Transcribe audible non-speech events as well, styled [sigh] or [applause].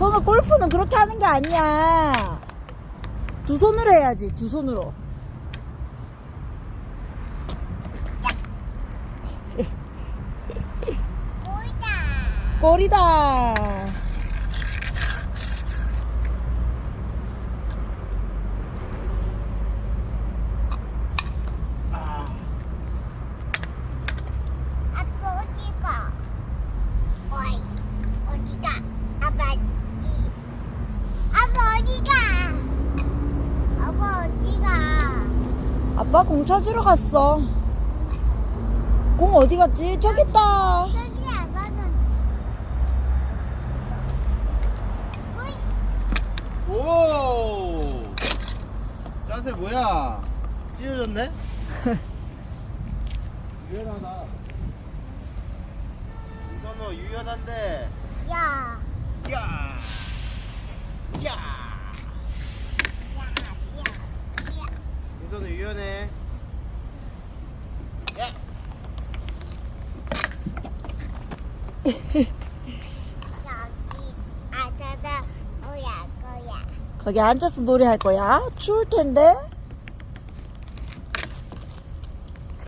손을 골프는 그렇게 하는 게 아니야. 두 손으로 해야지, 두 손으로. 보이다. 골이다. 아빠 어디가? 어이, 어디가? 아빠 어디? 아빠 어디가? 아빠 어디가? 아빠 공 찾으러 갔어. 공 어디 갔지? 저기 있다. 저기 아빠는. 어이, 오! 자세 뭐야? 찢어졌네? [laughs] 유연하다. 이선호 유연한데. 야! 야, 야, 야. 유연해. 야! 저기 아저다 뭐야 거야? 거기 앉아서 노래할 거야? 추울 텐데.